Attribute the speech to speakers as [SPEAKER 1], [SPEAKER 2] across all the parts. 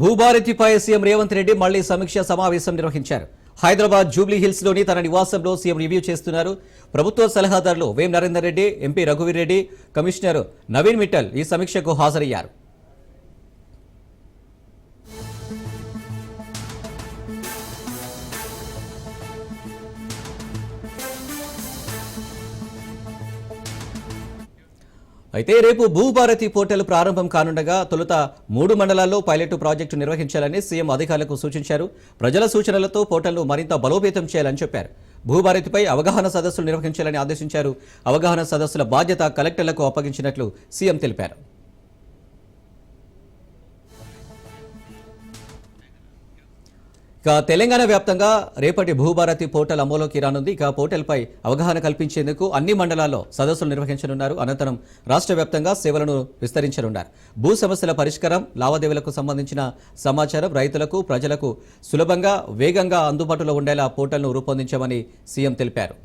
[SPEAKER 1] భూభారతిపై CM Revanth Reddy మళ్ళీ సమీక్ష సమావేశం నిర్వహించారు. హైదరాబాద్ జూబ్లీ హిల్స్లోని తన నివాసంలో సీఎం రివ్యూ చేస్తున్నారు. ప్రభుత్వ సలహాదారులు వేం నరేందర్ రెడ్డి ఎంపీ రఘువీర్ రెడ్డి కమిషనర్ నవీన్ మిట్టల్ ఈ సమీక్షకు హాజరయ్యారు. అయితే రేపు భూభారతి పోర్టల్ ప్రారంభం కానుండగా తొలుత మూడు మండలాల్లో పైలట్ ప్రాజెక్టు నిర్వహించాలని సీఎం అధికారులకు సూచించారు. ప్రజల సూచనలతో పోర్టల్ను మరింత బలోపేతం చేయాలని చెప్పారు. భూభారతిపై అవగాహన సదస్సులు నిర్వహించాలని ఆదేశించారు. అవగాహన సదస్సుల బాధ్యత కలెక్టర్లకు అప్పగించినట్లు సీఎం తెలిపారు. ఇక తెలంగాణ వ్యాప్తంగా రేపటి భూభారతి పోర్టల్ అమలులోకి రానుంది. ఇక పోర్టల్పై అవగాహన కల్పించేందుకు అన్ని మండలాల్లో సదస్సులు నిర్వహించనున్నారు. అనంతరం రాష్ట్ర వ్యాప్తంగా సేవలను విస్తరించనున్నారు. భూ సమస్యల పరిష్కారం లావాదేవీలకు సంబంధించిన సమాచారం రైతులకు ప్రజలకు సులభంగా వేగంగా అందుబాటులో ఉండేలా పోర్టల్ను రూపొందించామని సీఎం తెలిపారు.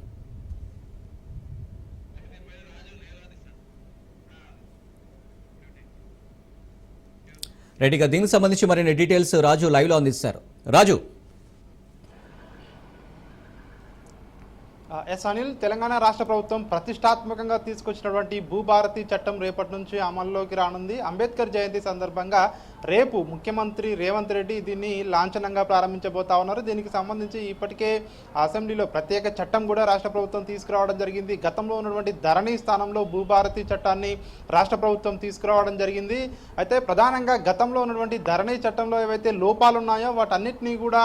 [SPEAKER 1] రెడ్డిగా దీనికి సంబంధించి మరిన్ని డీటెయిల్స్ రాజు లైవ్లో అందిస్తారు. రాజు.
[SPEAKER 2] ఎస్ అనిల్ తెలంగాణ రాష్ట్ర ప్రభుత్వం ప్రతిష్టాత్మకంగా తీసుకొచ్చినటువంటి భూభారతి చట్టం రేపటి నుంచి అమల్లోకి రానుంది. అంబేద్కర్ జయంతి సందర్భంగా రేపు ముఖ్యమంత్రి రేవంత్ రెడ్డి దీన్ని లాంఛనంగా ప్రారంభించబోతా ఉన్నారు. దీనికి సంబంధించి ఇప్పటికే అసెంబ్లీలో ప్రత్యేక చట్టం కూడా రాష్ట్ర ప్రభుత్వం తీసుకురావడం జరిగింది. గతంలో ఉన్నటువంటి ధరణి స్థానంలో భూభారతి చట్టాన్ని రాష్ట్ర ప్రభుత్వం తీసుకురావడం జరిగింది. అయితే ప్రధానంగా గతంలో ఉన్నటువంటి ధరణి చట్టంలో ఏవైతే లోపాలు ఉన్నాయో వాటన్నిటినీ కూడా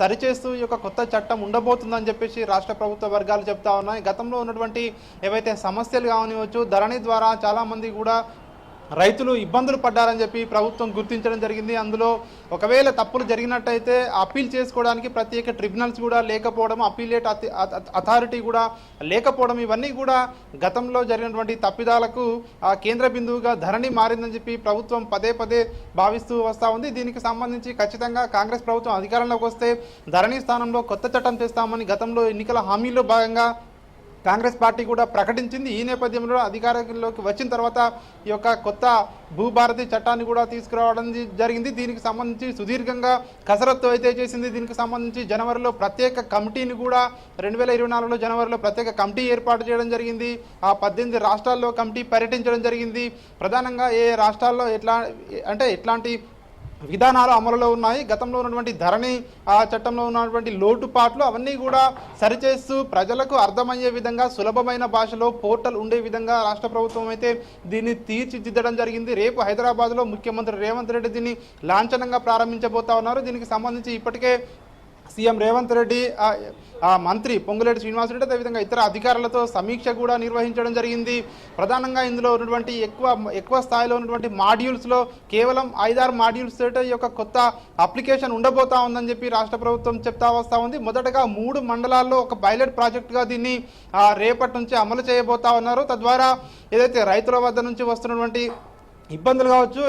[SPEAKER 2] సరిచేస్తూ ఈ యొక్క కొత్త చట్టం ఉండబోతుందని చెప్పేసి రాష్ట్ర ప్రభుత్వ వర్గాలు చెప్తా ఉన్నాయి. గతంలో ఉన్నటువంటి ఏవైతే సమస్యలు కావనివచ్చు ధరణి ద్వారా చాలామంది కూడా రైతులు ఇబ్బందులు పడ్డారని చెప్పి ప్రభుత్వం గుర్తించడం జరిగింది. అందులో ఒకవేళ తప్పులు జరిగినట్టయితే అప్పీల్ చేసుకోవడానికి ప్రత్యేక ట్రిబ్యునల్స్ కూడా లేకపోవడం అప్పీలేట్ అథారిటీ కూడా లేకపోవడం ఇవన్నీ కూడా గతంలో జరిగినటువంటి తప్పిదాలకు ఆ కేంద్ర బిందువుగా ధరణి మారిందని చెప్పి ప్రభుత్వం పదే పదే భావిస్తూ వస్తూ ఉంది. దీనికి సంబంధించి ఖచ్చితంగా కాంగ్రెస్ ప్రభుత్వం అధికారంలోకి వస్తే ధరణి స్థానంలో కొత్త చట్టం చేస్తామని గతంలో ఎన్నికల హామీలో భాగంగా కాంగ్రెస్ పార్టీ కూడా ప్రకటించింది. ఈ నేపథ్యంలో అధికారంలోకి వచ్చిన తర్వాత ఈ యొక్క కొత్త భూభారతి చట్టాన్ని కూడా తీసుకురావడం జరిగింది. దీనికి సంబంధించి సుదీర్ఘంగా కసరత్తు అయితే చేసింది. దీనికి సంబంధించి జనవరిలో ప్రత్యేక కమిటీని కూడా రెండు వేల ఇరవై నాలుగులో జనవరిలో ప్రత్యేక కమిటీ ఏర్పాటు చేయడం జరిగింది. ఆ పద్దెనిమిది రాష్ట్రాల్లో కమిటీ పర్యటించడం జరిగింది. ప్రధానంగా ఏ రాష్ట్రాల్లో ఎట్లా అంటే ఎట్లాంటి విధానాలు అమలులో ఉన్నాయి. గతంలో ఉన్నటువంటి ధరణి ఆ చట్టంలో ఉన్నటువంటి లోటుపాట్లు అవన్నీ కూడా సరిచేస్తూ ప్రజలకు అర్థమయ్యే విధంగా సులభమైన భాషలో పోర్టల్ ఉండే విధంగా రాష్ట్ర ప్రభుత్వం అయితే దీన్ని తీర్చిదిద్దడం జరిగింది. రేపు హైదరాబాద్లో ముఖ్యమంత్రి రేవంత్ రెడ్డి దీన్ని లాంఛనంగా ప్రారంభించబోతా ఉన్నారు. దీనికి సంబంధించి ఇప్పటికే సీఎం రేవంత్ రెడ్డి ఆ, మంత్రి పొంగులేటి శ్రీనివాసరెడ్డి అదేవిధంగా ఇతర అధికారులతో సమీక్ష కూడా నిర్వహించడం జరిగింది. ప్రధానంగా ఇందులో ఉన్నటువంటి ఎక్కువ ఎక్కువ స్థాయిలో ఉన్నటువంటి మాడ్యూల్స్లో కేవలం ఐదారు మాడ్యూల్స్ ఈ యొక్క కొత్త అప్లికేషన్ ఉండబోతా ఉందని చెప్పి రాష్ట్ర ప్రభుత్వం చెప్తా వస్తూ ఉంది. మొదటగా మూడు మండలాల్లో ఒక పైలట్ ప్రాజెక్టుగా దీన్ని ఆ, రేపటి నుంచి అమలు చేయబోతా ఉన్నారు. తద్వారా ఏదైతే రైతుల వద్ద నుంచి వస్తున్నటువంటి ఇబ్బందులు కావచ్చు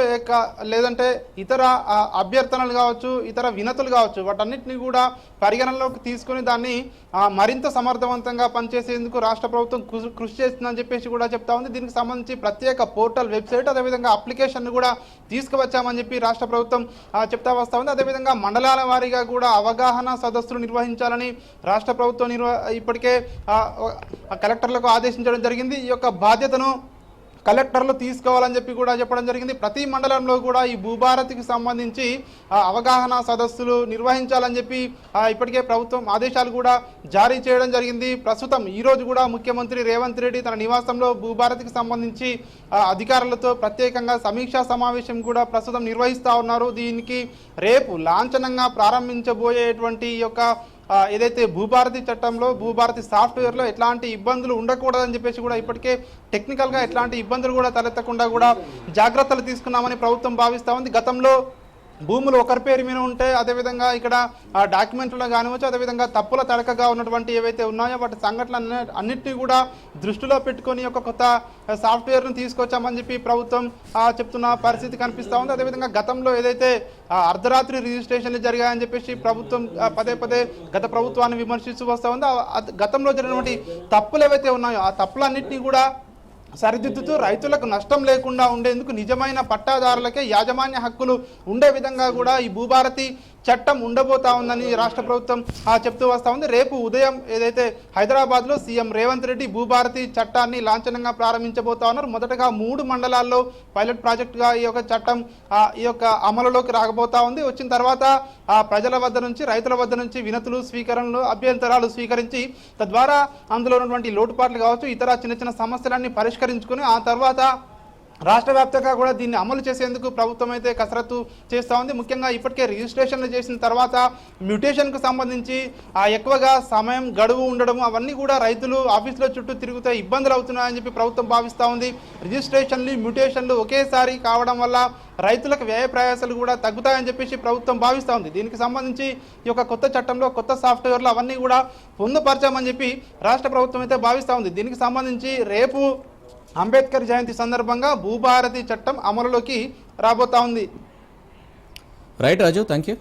[SPEAKER 2] లేదంటే ఇతర అభ్యర్థనలు కావచ్చు ఇతర వినతులు కావచ్చు వాటన్నిటిని కూడా పరిగణనలోకి తీసుకొని దాన్ని మరింత సమర్థవంతంగా పనిచేసేందుకు రాష్ట్ర ప్రభుత్వం కృషి కృషి చేస్తుందని చెప్పేసి కూడా చెప్తా ఉంది. దీనికి సంబంధించి ప్రత్యేక పోర్టల్ వెబ్సైట్ అదేవిధంగా అప్లికేషన్ను కూడా తీసుకువచ్చామని చెప్పి రాష్ట్ర ప్రభుత్వం చెప్తా వస్తూ ఉంది. అదేవిధంగా మండలాల వారీగా కూడా అవగాహన సదస్సులు నిర్వహించాలని రాష్ట్ర ప్రభుత్వం నిర్వ ఇప్పటికే కలెక్టర్లకు ఆదేశించడం జరిగింది. ఈ యొక్క బాధ్యతను కలెక్టర్లు తీసుకోవాలని చెప్పి కూడా చెప్పడం జరిగింది. ప్రతి మండలంలో కూడా ఈ భూభారతికి సంబంధించి అవగాహన సదస్సులు నిర్వహించాలని చెప్పి ఇప్పటికే ప్రభుత్వం ఆదేశాలు కూడా జారీ చేయడం జరిగింది. ప్రస్తుతం ఈరోజు కూడా ముఖ్యమంత్రి రేవంత్ రెడ్డి తన నివాసంలో భూభారతికి సంబంధించి అధికారులతో ప్రత్యేకంగా సమీక్షా సమావేశం కూడా ప్రస్తుతం నిర్వహిస్తా ఉన్నారు. దీనికి రేపు లాంఛనంగా ప్రారంభించబోయేటువంటి ఈ యొక్క ఏదైతే భూభారతి చట్టంలో భూభారతి సాఫ్ట్వేర్లో ఎట్లాంటి ఇబ్బందులు ఉండకూడదని చెప్పేసి కూడా ఇప్పటికే టెక్నికల్గా ఎట్లాంటి ఇబ్బందులు కూడా తలెత్తకుండా కూడా జాగ్రత్తలు తీసుకున్నామని ప్రభుత్వం భావిస్తూ ఉంది. గతంలో భూములు ఒకరి పేరు మీద ఉంటే అదేవిధంగా ఇక్కడ ఆ డాక్యుమెంట్లో కానివచ్చు అదేవిధంగా తప్పుల తడకగా ఉన్నటువంటి ఏవైతే ఉన్నాయో వాటి సంఘటనలు అన్నింటినీ కూడా దృష్టిలో పెట్టుకొని ఒక కొత్త సాఫ్ట్వేర్ను తీసుకొచ్చామని చెప్పి ప్రభుత్వం ఆ, చెప్తున్న పరిస్థితి కనిపిస్తూ ఉంది. అదేవిధంగా గతంలో ఏదైతే అర్ధరాత్రి రిజిస్ట్రేషన్లు జరిగాయని చెప్పేసి ప్రభుత్వం పదే పదే గత ప్రభుత్వాన్ని విమర్శిస్తూ వస్తూ ఉంది. గతంలో జరిగినటువంటి తప్పులు ఏవైతే ఉన్నాయో ఆ తప్పులన్నింటినీ కూడా సరిదిద్దుతూ రైతులకు నష్టం లేకుండా ఉండేందుకు నిజమైన పట్టాదారులకే యాజమాన్య హక్కులు ఉండే విధంగా కూడా ఈ భూభారతి చట్టం ఉండబోతా ఉందని రాష్ట్ర ప్రభుత్వం ఆ, చెప్తూ వస్తూ ఉంది. రేపు ఉదయం ఏదైతే హైదరాబాద్లో సీఎం రేవంత్ రెడ్డి భూభారతి చట్టాన్ని లాంఛనంగా ప్రారంభించబోతా ఉన్నారు మొదటగా మూడు మండలాల్లో పైలట్ ప్రాజెక్టుగా ఈ యొక్క చట్టం ఈ యొక్క అమలులోకి రాకపోతా ఉంది. వచ్చిన తర్వాత ఆ ప్రజల వద్ద నుంచి రైతుల వద్ద నుంచి వినతులు స్వీకరణలు అభ్యంతరాలు స్వీకరించి తద్వారా అందులో ఉన్నటువంటి లోటుపాట్లు కావచ్చు ఇతర చిన్న చిన్న సమస్యలన్నీ పరిష్కరించుకుని ఆ తర్వాత రాష్ట్ర వ్యాప్తంగా కూడా దీన్ని అమలు చేసేందుకు ప్రభుత్వం అయితే కసరత్తు చేస్తూ ఉంది. ముఖ్యంగా ఇప్పటికే రిజిస్ట్రేషన్లు చేసిన తర్వాత మ్యూటేషన్కు సంబంధించి ఆ ఎక్కువగా సమయం గడువు ఉండడం అవన్నీ కూడా రైతులు ఆఫీసులో చుట్టూ తిరుగుతే ఇబ్బందులు అవుతున్నాయని చెప్పి ప్రభుత్వం భావిస్తూ ఉంది. రిజిస్ట్రేషన్లు మ్యూటేషన్లు ఒకేసారి కావడం వల్ల రైతులకు వ్యయ ప్రయాసాలు కూడా తగ్గుతాయని చెప్పేసి ప్రభుత్వం భావిస్తూ ఉంది. దీనికి సంబంధించి ఈ యొక్క కొత్త చట్టంలో కొత్త సాఫ్ట్వేర్లు అవన్నీ కూడా పొందుపరచామని చెప్పి రాష్ట్ర ప్రభుత్వం అయితే భావిస్తూ ఉంది. దీనికి సంబంధించి రేపు అంబేద్కర్ జయంతి సందర్భంగా భూభారతి చట్టం అమలులోకి రాబోతా ఉంది.
[SPEAKER 1] Right Raju thank you